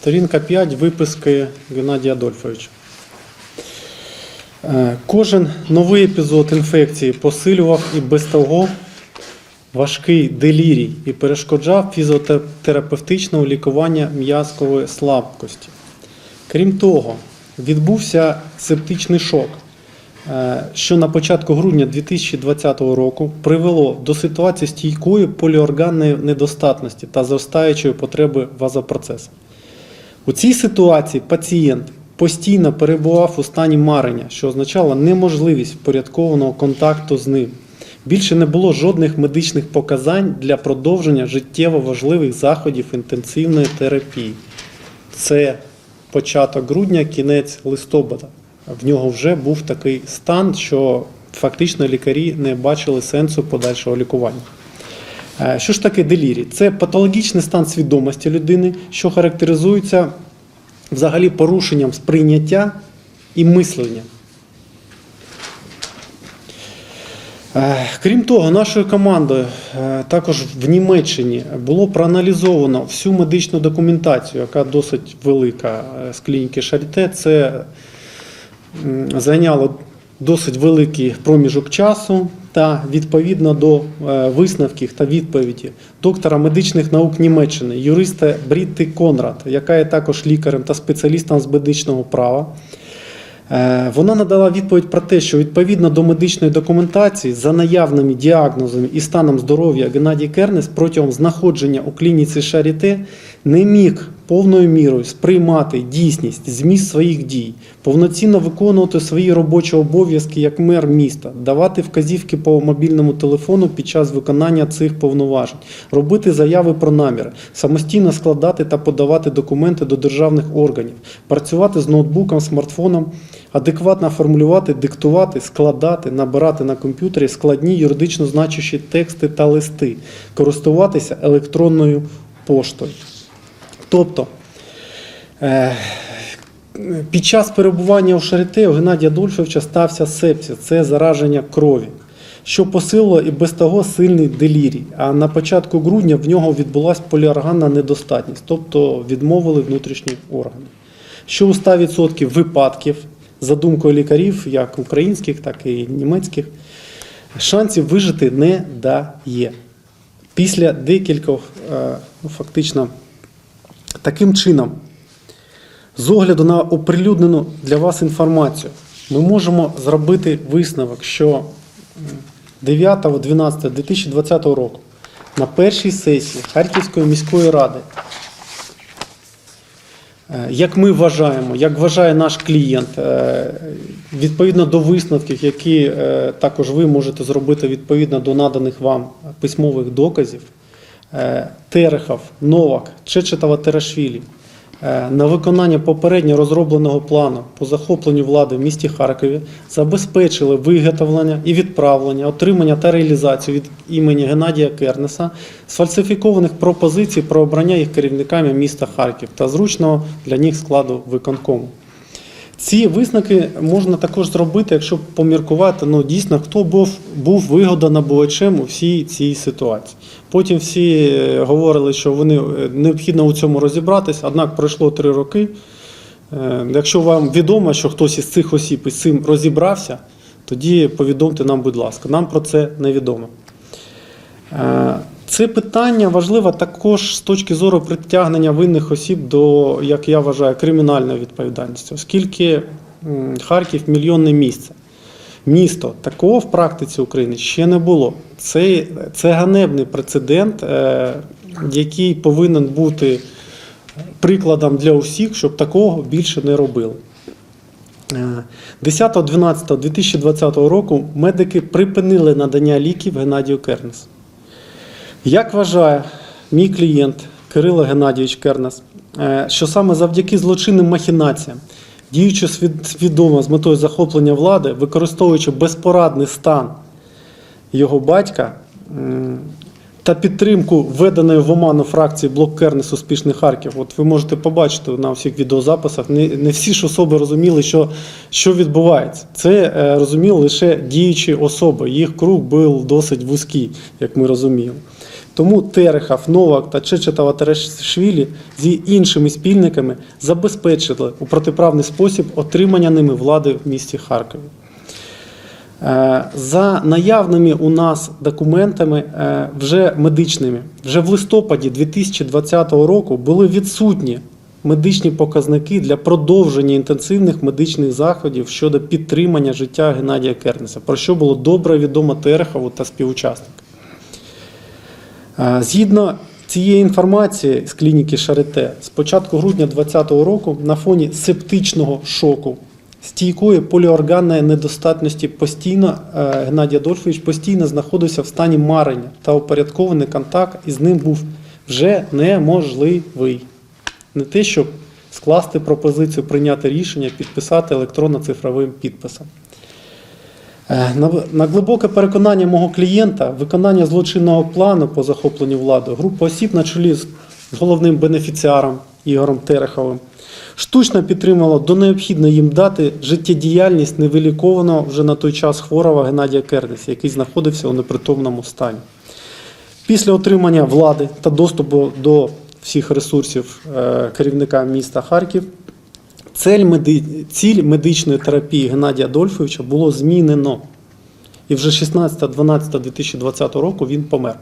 Сторінка 5 виписки Геннадія Адольфовича. Е, Кожен новий епізод інфекції посилював і без того важкий делірій і перешкоджав фізіотерапевтичного лікування м'язкової слабкості. Крім того, відбувся септичний шок, е, що на початку грудня 2020 року привело до ситуації стійкої поліорганної недостатності та зростаючої потреби вазопроцесу. У цій ситуації пацієнт постійно перебував у стані марення, що означало неможливість впорядкованого контакту з ним. Більше не було жодних медичних показань для продовження життєво важливих заходів інтенсивної терапії. Це початок грудня, кінець листопада. В нього вже був такий стан, що фактично лікарі не бачили сенсу подальшого лікування. Е, Що ж таке делірій? Це патологічний стан свідомості людини, що характеризується взагалі порушенням сприйняття і мислення. Е, Крім того, нашою командою е, також в Німеччині було проаналізовано всю медичну документацію, яка досить велика з клініки Шаріте. Це зайняло досить великий проміжок часу та відповідно до е, висновків та відповіді доктора медичних наук Німеччини, юриста Брітти Конрад, яка є також лікарем та спеціалістом з медичного права. Е, Вона надала відповідь про те, що відповідно до медичної документації за наявними діагнозами і станом здоров'я Геннадій Кернес протягом знаходження у клініці Шаріте не міг повною мірою сприймати дійсність, зміст своїх дій, повноцінно виконувати свої робочі обов'язки як мер міста, давати вказівки по мобільному телефону під час виконання цих повноважень, робити заяви про наміри, самостійно складати та подавати документи до державних органів, працювати з ноутбуком, смартфоном, адекватно формулювати, диктувати, складати, набирати на комп'ютері складні юридично значущі тексти та листи, користуватися електронною поштою. Тобто, е, під час перебування у Шарите у Геннадія Адольфовича стався сепсис, це зараження крові, що посилило і без того сильний делірій. А на початку грудня в нього відбулася поліорганна недостатність, тобто відмовили внутрішні органи. Що у 100% випадків, за думкою лікарів, як українських, так і німецьких, шансів вижити не дає. Після декількох, е, ну, фактично, Таким чином, з огляду на оприлюднену для вас інформацію, ми можемо зробити висновок, що 9.12.2020 року на першій сесії Харківської міської ради, е, як ми вважаємо, як вважає наш клієнт, е, відповідно до висновків, які е, також ви можете зробити відповідно до наданих вам письмових доказів, Терехов, Новак, Чечетова Терашвілі е, на виконання попередньо розробленого плану по захопленню влади в місті Харкові забезпечили виготовлення і відправлення, отримання та реалізацію від імені Геннадія Кернеса сфальсифікованих пропозицій про обрання їх керівниками міста Харків та зручного для них складу виконкому. Ці висновки можна також зробити, якщо поміркувати, ну дійсно хто був, був вигодонабувачем у всій цій ситуації. Потім всі е, говорили, що вони е, необхідно у цьому розібратись, однак пройшло три роки. Е, Якщо вам відомо, що хтось із цих осіб із цим розібрався, тоді повідомте нам, будь ласка. Нам про це невідомо. Е, Це питання важливе також з точки зору притягнення винних осіб до, як я вважаю, кримінальної відповідальності, оскільки Харків мільйонне місце. Місто такого в практиці України ще не було. Це, це ганебний прецедент, е, який повинен бути прикладом для усіх, щоб такого більше не робили. Е, 10.12.2020 року медики припинили надання ліків Геннадію Кернесу. Як вважає мій клієнт Кирило Геннадійович Кернес, е, що саме завдяки злочинним махінаціям, діючи свідомо з метою захоплення влади, використовуючи безпорадний стан його батька та підтримку введеної в оману фракції блок Кернес Успішний Харків. От ви можете побачити на всіх відеозаписах. Не, всі ж особи розуміли, що, що відбувається. Це е, розуміли лише діючі особи. Їх круг був досить вузький, як ми розуміємо. Тому Терехов, Новак та Чечетова Терешвілі з іншими спільниками забезпечили у протиправний спосіб отримання ними влади в місті Харкові. Е, За наявними у нас документами, е, вже медичними, вже в листопаді 2020 року були відсутні медичні показники для продовження інтенсивних медичних заходів щодо підтримання життя Геннадія Кернеса, про що було добре відомо Терехову та співучасникам. Згідно цієї інформації з клініки Шарите, з початку грудня 2020 року на фоні септичного шоку, стійкої поліорганної недостатності постійно е, Геннадій Адольфович постійно знаходився в стані марення та упорядкований контакт із ним був вже неможливий. Не те, щоб скласти пропозицію, прийняти рішення, підписати електронно-цифровим підписом. Е, На, глибоке переконання мого клієнта, виконання злочинного плану по захопленню влади, група осіб на чолі з головним бенефіціаром Ігорем Тереховим штучно підтримала до необхідної їм дати життєдіяльність невилікованого вже на той час хворого Геннадія Кернеса, який знаходився у непритомному стані. Після отримання влади та доступу до всіх ресурсів е, керівника міста Харків, цель меди... ціль медичної терапії Геннадія Адольфовича було змінено. І вже 16.12.2020 року він помер.